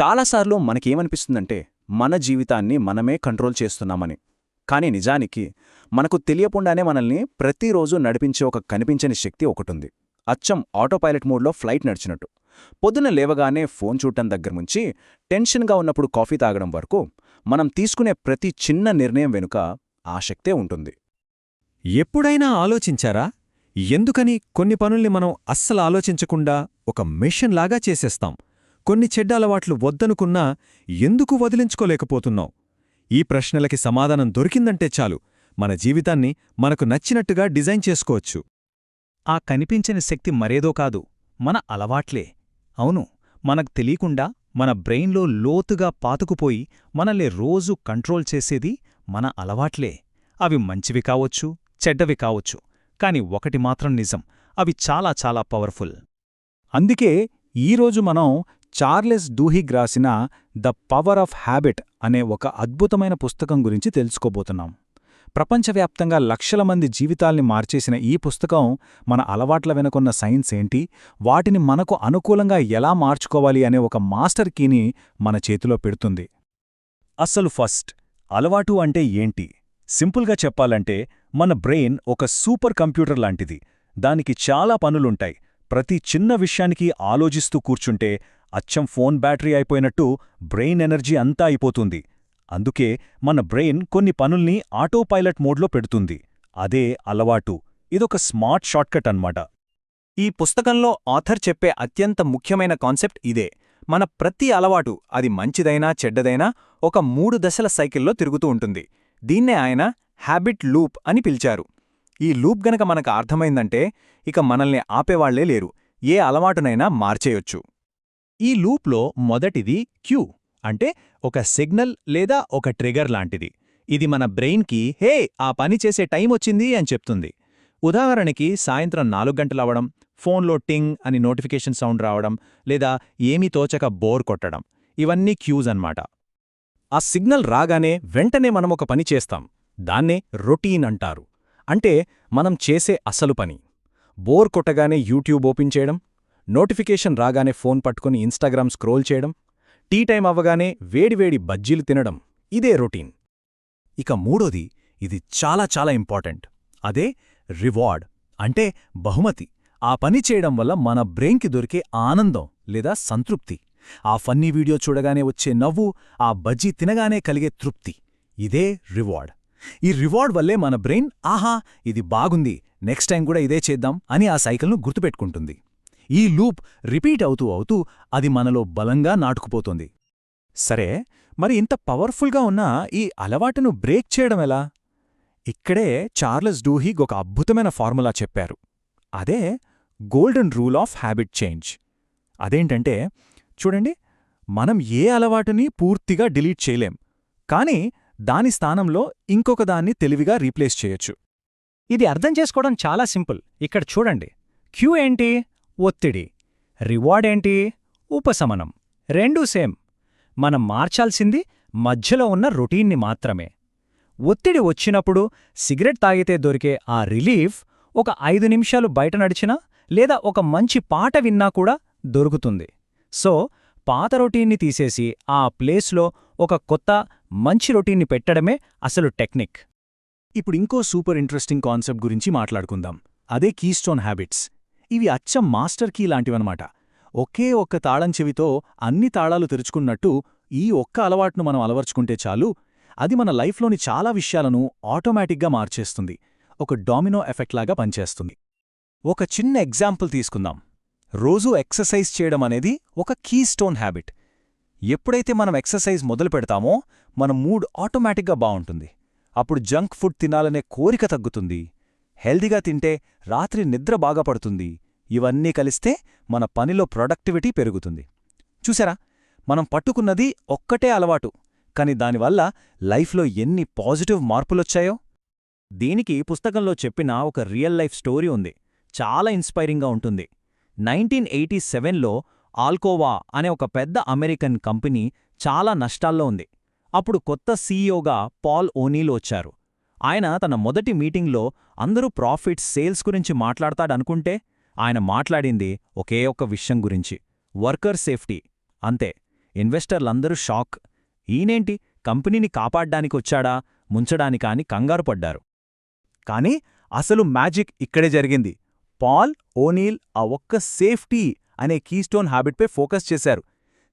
చాలాసార్లు మనకేమనిపిస్తుందంటే మన జీవితాన్ని మనమే కంట్రోల్ చేస్తున్నామని. కానీ నిజానికి మనకు తెలియకుండానే మనల్ని ప్రతిరోజు నడిపించే ఒక కనిపించని శక్తి ఒకటుంది. అచ్చం ఆటోపైలట్ మోడ్లో ఫ్లైట్ నడిచినట్టు. పొద్దున లేవగానే ఫోన్ చూడటం దగ్గర నుంచి టెన్షన్గా ఉన్నప్పుడు కాఫీ తాగడం వరకు మనం తీసుకునే ప్రతి చిన్న నిర్ణయం వెనుక ఆశక్తే ఉంటుంది. ఎప్పుడైనా ఆలోచించారా? ఎందుకని కొన్ని పనుల్ని మనం అస్సలు ఆలోచించకుండా ఒక మిషన్ లాగా చేసేస్తాం. కొన్ని చెడ్డ అలవాట్లు వద్దనుకున్నా ఎందుకు వదిలించుకోలేకపోతున్నావు? ఈ ప్రశ్నలకి సమాధానం దొరికిందంటే చాలు. మన జీవితాన్ని మనకు నచ్చినట్టుగా డిజైన్ చేసుకోవచ్చు. ఆ కనిపించని శక్తి మరేదో కాదు. మన అలవాట్లే. అవును మనకు తెలియకుండా మన బ్రెయిన్లో లోతుగా పాతుకుపోయి మనల్ని రోజు కంట్రోల్ చేసేది మన అలవాట్లే. అవి మంచివి కావచ్చు చెడ్డవి కావచ్చు కాని ఒకటి మాత్రం నిజం అవి చాలా చాలా పవర్ఫుల్. అందుకే ఈరోజు మనం చార్లెస్ డూహిగ్ రాసిన ద పవర్ ఆఫ్ హ్యాబిట్ అనే ఒక అద్భుతమైన పుస్తకం గురించి తెలుసుకోబోతున్నాం. ప్రపంచవ్యాప్తంగా లక్షల మంది జీవితాల్ని మార్చేసిన ఈ పుస్తకం మన అలవాట్ల వెనుకున్న సైన్స్ ఏంటి? వాటిని మనకు అనుకూలంగా ఎలా మార్చుకోవాలి అనే ఒక మాస్టర్ కీని మన చేతిలో పెడుతుంది. అసలు ఫస్ట్ అలవాటు అంటే ఏంటి? సింపుల్గా చెప్పాలంటే మన బ్రెయిన్ ఒక సూపర్ కంప్యూటర్ లాంటిది. దానికి చాలా పనులుంటాయి. ప్రతి చిన్న విషయానికి ఆలోచిస్తూ కూర్చుంటే అచ్చం ఫోన్ బ్యాటరీ అయిపోయినట్టు బ్రెయిన్ ఎనర్జీ అంతా అయిపోతుంది. అందుకే మన బ్రెయిన్ కొన్ని పనుల్ని ఆటోపైలట్ మోడ్లో పెడుతుంది. అదే అలవాటు. ఇదొక స్మార్ట్ షార్ట్కట్ అన్నమాట. ఈ పుస్తకంలో ఆథర్ చెప్పే అత్యంత ముఖ్యమైన కాన్సెప్ట్ ఇదే. మన ప్రతి అలవాటు అది మంచిదైనా చెడ్డదైనా ఒక మూడు దశల సైకిల్లో తిరుగుతూ ఉంటుంది. దీన్నే ఆయన హ్యాబిట్ లూప్ అని పిలిచారు. ఈ లూప్ గనక మనకు అర్థమైందంటే ఇక మనల్ని ఆపేవాళ్ళే లేరు. ఏ అలవాటునైనా మార్చేయొచ్చు. ఈ లూప్లో మొదటిది క్యూ అంటే ఒక సిగ్నల్ లేదా ఒక ట్రిగర్ లాంటిది. ఇది మన బ్రెయిన్కి హే ఆ పని చేసే టైం వచ్చింది అని చెప్తుంది. ఉదాహరణకి సాయంత్రం నాలుగు గంటలవడం ఫోన్లో టింగ్ అని నోటిఫికేషన్ సౌండ్ రావడం లేదా ఏమీ తోచక బోర్ కొట్టడం. ఇవన్నీ క్యూజ్ అన్నమాట. ఆ సిగ్నల్ రాగానే వెంటనే మనం ఒక పని చేస్తాం. దాన్నే రొటీన్ అంటారు. అంటే మనం చేసే అసలు పని. బోర్ కొట్టగానే యూట్యూబ్ ఓపెన్ చేయడం నోటిఫికేషన్ రాగానే ఫోన్ పట్టుకుని ఇన్స్టాగ్రామ్ స్క్రోల్ చేయడం టీ టైం అవ్వగానే వేడివేడి బజ్జీలు తినడం ఇదే రొటీన్. ఇక మూడోది ఇది చాలా చాలా ఇంపార్టెంట్. అదే రివార్డ్ అంటే బహుమతి. ఆ పని చేయడం వల్ల మన బ్రెయిన్కి దొరికే ఆనందం లేదా సంతృప్తి. ఆ ఫన్నీ వీడియో చూడగానే వచ్చే నవ్వు ఆ బజ్జీ తినగానే కలిగే తృప్తి. ఇదే రివార్డ్. ఈ రివార్డ్ వల్లే మన బ్రెయిన్ ఆహా ఇది బాగుంది నెక్స్ట్ టైం కూడా ఇదే చేద్దాం అని ఆ సైకిల్ను గుర్తుపెట్టుకుంటుంది. ఈ లూప్ రిపీట్ అవుతూ అవుతూ అది మనలో బలంగా నాటుకుపోతుంది. సరే మరి ఇంత పవర్ఫుల్గా ఉన్న ఈ అలవాటును బ్రేక్ చేయడం ఎలా? ఇక్కడే చార్లెస్ డూహీగ్ ఒక అద్భుతమైన ఫార్ములా చెప్పారు. అదే golden rule of habit change. అదేంటంటే చూడండి మనం ఏ అలవాటుని పూర్తిగా డిలీట్ చేయలేం కానీ దాని స్థానంలో ఇంకొక దాన్ని తెలివిగా రీప్లేస్ చేయొచ్చు. ఇది అర్థం చేసుకోవడం చాలా సింపుల్. ఇక్కడ చూడండి. క్యూ ఏంటి? ఒత్తిడి. రివార్డ్ ఏంటి ఉపశమనం. రెండూ సేమ్. మనం మార్చాల్సింది మధ్యలో ఉన్న రొటీన్ని మాత్రమే. ఒత్తిడి వచ్చినప్పుడు సిగరెట్ తాగితే దొరికే ఆ రిలీఫ్ ఒక ఐదు నిమిషాలు బయట నడిచినా లేదా ఒక మంచి పాట విన్నా కూడా దొరుకుతుంది. సో పాత రొటీన్ని తీసేసి ఆ ప్లేస్లో ఒక కొత్త మంచి రొటీన్ని పెట్టడమే అసలు టెక్నిక్. ఇప్పుడు ఇంకో సూపర్ ఇంట్రెస్టింగ్ కాన్సెప్ట్ గురించి మాట్లాడుకుందాం. అదే కీస్టోన్ హ్యాబిట్స్. ఇవి అచ్చం మాస్టర్ కీ లాంటివన్నమాట. ఒకే ఒక్క తాళం చెవితో అన్ని తాళాలు తెరుచుకున్నట్టు ఈ ఒక్క అలవాటును మనం అలవర్చుకుంటే చాలు అది మన లైఫ్లోని చాలా విషయాలను ఆటోమేటిక్గా మార్చేస్తుంది. ఒక డామినో ఎఫెక్ట్ లాగా పనిచేస్తుంది. ఒక చిన్న ఎగ్జాంపుల్ తీసుకుందాం. రోజూ ఎక్సర్సైజ్ చేయడం అనేది ఒక కీస్టోన్ హ్యాబిట్. ఎప్పుడైతే మనం ఎక్సర్సైజ్ మొదలు పెడతామో మన మూడ్ ఆటోమేటిక్గా బావుంటుంది అప్పుడు జంక్ ఫుడ్ తినాలనే కోరిక తగ్గుతుంది. హెల్దీగా తింటే రాత్రి నిద్ర బాగా పడుతుంది. ఇవన్నీ కలిస్తే మన పనిలో ప్రొడక్టివిటీ పెరుగుతుంది. చూసారా మనం పట్టుకున్నది ఒక్కటే అలవాటు. కాని దానివల్ల లైఫ్లో ఎన్ని పాజిటివ్ మార్పులొచ్చాయో? దీనికి పుస్తకంలో చెప్పిన ఒక రియల్ లైఫ్ స్టోరీ ఉంది. చాలా ఇన్స్పైరింగ్గా ఉంటుంది. నైన్టీన్ ఎయిటీ సెవెన్లో ఆల్కోవా అనే ఒక పెద్ద అమెరికన్ కంపెనీ చాలా నష్టాల్లో ఉంది. అప్పుడు కొత్త సీఈఓగా పాల్ ఓనీలు వచ్చారు. ఆయన తన మొదటి మీటింగ్లో అందరూ ప్రాఫిట్ సేల్స్ గురించి మాట్లాడతాడనుకుంటే ఆయన మాట్లాడింది ఒకే ఒక్క విషయం గురించి వర్కర్ సేఫ్టీ. అంతే ఇన్వెస్టర్లందరూ షాక్. ఈయనేంటి? కంపెనీని కాపాడ్డానికి వచ్చాడా ముంచడానికా అని కంగారు పడ్డారు. కానీ అసలు మ్యాజిక్ ఇక్కడే జరిగింది. పాల్ ఓనీల్ ఆ ఒక్క సేఫ్టీ అనే కీస్టోన్ హ్యాబిట్పై ఫోకస్ చేశారు.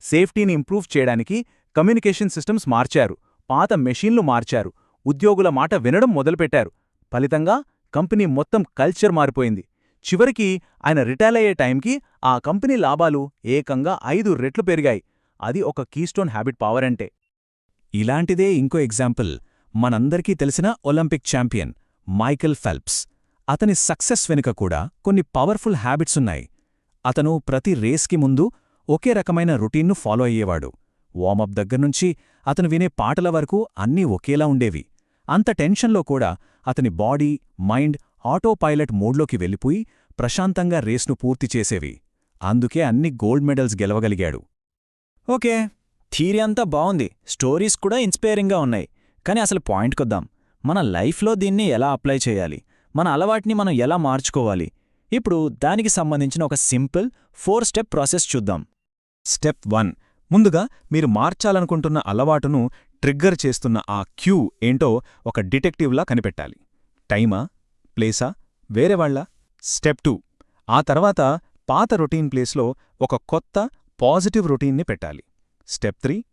సేఫ్టీని ఇంప్రూవ్ చేయడానికి కమ్యూనికేషన్ సిస్టమ్స్ మార్చారు. పాత మెషీన్లు మార్చారు. ఉద్యోగుల మాట వినడం మొదలుపెట్టారు. ఫలితంగా కంపెనీ మొత్తం కల్చర్ మారిపోయింది. చివరికి ఆయన రిటైర్ అయ్యే టైంకి ఆ కంపెనీ లాభాలు ఏకంగా ఐదు రెట్లు పెరిగాయి. అది ఒక కీస్టోన్ హ్యాబిట్ పవర్ అంటే. ఇలాంటిదే ఇంకో ఎగ్జాంపుల్ మనందరికీ తెలిసిన ఒలింపిక్ ఛాంపియన్ మైకెల్ ఫెల్ప్స్. అతని సక్సెస్ వెనుక కూడా కొన్ని పవర్ఫుల్ హ్యాబిట్స్ ఉన్నాయి. అతను ప్రతి రేస్కి ముందు ఒకే రకమైన రొటీన్ను ఫాలో అయ్యేవాడు. వార్మప్ దగ్గర్నుంచి అతను వినే పాటల వరకు అన్నీ ఒకేలా ఉండేవి. అంత టెన్షన్లో కూడా అతని బాడీ మైండ్ ఆటో పైలట్ మోడ్లోకి వెళ్ళిపోయి ప్రశాంతంగా రేస్ను పూర్తి చేసేవి. అందుకే అన్ని గోల్డ్ మెడల్స్ గెలవగలిగాడు. ఓకే థీరీ అంతా బావుంది. స్టోరీస్ కూడా ఇన్స్పైరింగ్గా ఉన్నాయి. కానీ అసలు పాయింట్కొద్దాం. మన లైఫ్లో దీన్ని ఎలా అప్లై చేయాలి? మన అలవాటుని మనం ఎలా మార్చుకోవాలి? ఇప్పుడు దానికి సంబంధించిన ఒక సింపుల్ ఫోర్ స్టెప్ ప్రాసెస్ చూద్దాం. Step one. ముందుగా మీరు మార్చాలనుకుంటున్న అలవాటును ట్రిగ్గర్ చేస్తున్న ఆ క్యూ ఏంటో ఒక డిటెక్టివ్లా కనిపెట్టాలి. టైమా? ప్లేసా? వేరేవాళ్ళ స్టెప్ టూ. ఆ తర్వాత పాత రొటీన్ ప్లేస్లో ఒక కొత్త పాజిటివ్ రొటీన్ని పెట్టాలి. Step three.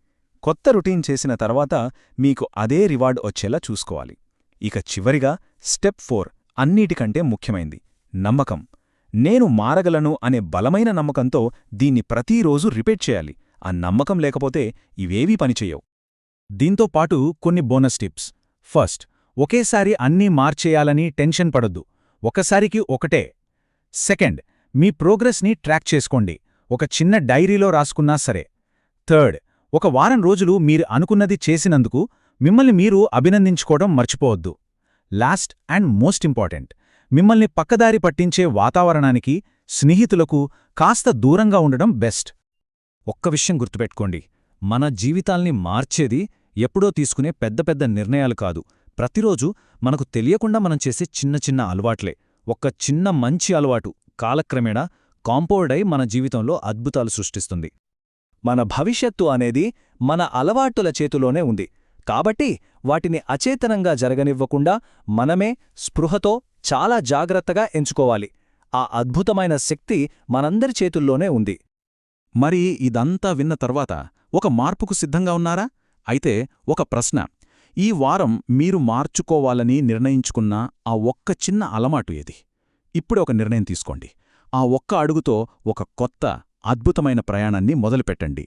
కొత్త రొటీన్ చేసిన తర్వాత మీకు అదే రివార్డ్ వచ్చేలా చూసుకోవాలి. ఇక చివరిగా స్టెప్ ఫోర్ అన్నిటికంటే ముఖ్యమైంది. నమ్మకం. నేను మారగలను అనే బలమైన నమ్మకంతో దీన్ని ప్రతిరోజు రిపీట్ చేయాలి. ఆ నమ్మకం లేకపోతే ఇవేవీ పనిచేయవు. దీంతో పాటు కొన్ని బోనస్ టిప్స్. ఫస్ట్ ఒకేసారి అన్నీ మార్చేయాలని టెన్షన్ పడొద్దు. ఒకసారికి ఒకటే. సెకండ్ మీ ప్రోగ్రెస్ని ట్రాక్ చేసుకోండి. ఒక చిన్న డైరీలో రాసుకున్నా సరే. థర్డ్ ఒక వారం రోజులు మీరు అనుకున్నది చేసినందుకు మిమ్మల్ని మీరు అభినందించుకోవడం మర్చిపోవద్దు. లాస్ట్ అండ్ మోస్ట్ ఇంపార్టెంట్ మిమ్మల్ని పక్కదారి పట్టించే వాతావరణానికి స్నేహితులకు కాస్త దూరంగా ఉండడం బెస్ట్. ఒక్క విషయం గుర్తుపెట్టుకోండి. మన జీవితాల్ని మార్చేది ఎప్పుడో తీసుకునే పెద్ద పెద్ద నిర్ణయాలు కాదు. ప్రతిరోజు మనకు తెలియకుండా మనం చేసే చిన్న చిన్న అలవాట్లే. ఒక్క చిన్న మంచి అలవాటు కాలక్రమేణా కాంపౌండ్ అయి మన జీవితంలో అద్భుతాలు సృష్టిస్తుంది. మన భవిష్యత్తు అనేది మన అలవాటుల చేతిలోనే ఉంది. కాబట్టి వాటిని అచేతనంగా జరగనివ్వకుండా మనమే స్పృహతో చాలా జాగ్రత్తగా ఎంచుకోవాలి. ఆ అద్భుతమైన శక్తి మనందరి చేతుల్లోనే ఉంది. మరి ఇదంతా విన్న తర్వాత ఒక మార్పుకు సిద్ధంగా ఉన్నారా? అయితే ఒక ప్రశ్న. ఈ వారం మీరు మార్చుకోవాలని నిర్ణయించుకున్న ఆ ఒక్క చిన్న అలమాటు ఏది? ఇప్పుడే ఒక నిర్ణయం తీసుకోండి. ఆ ఒక్క అడుగుతో ఒక కొత్త అద్భుతమైన ప్రయాణాన్ని మొదలుపెట్టండి.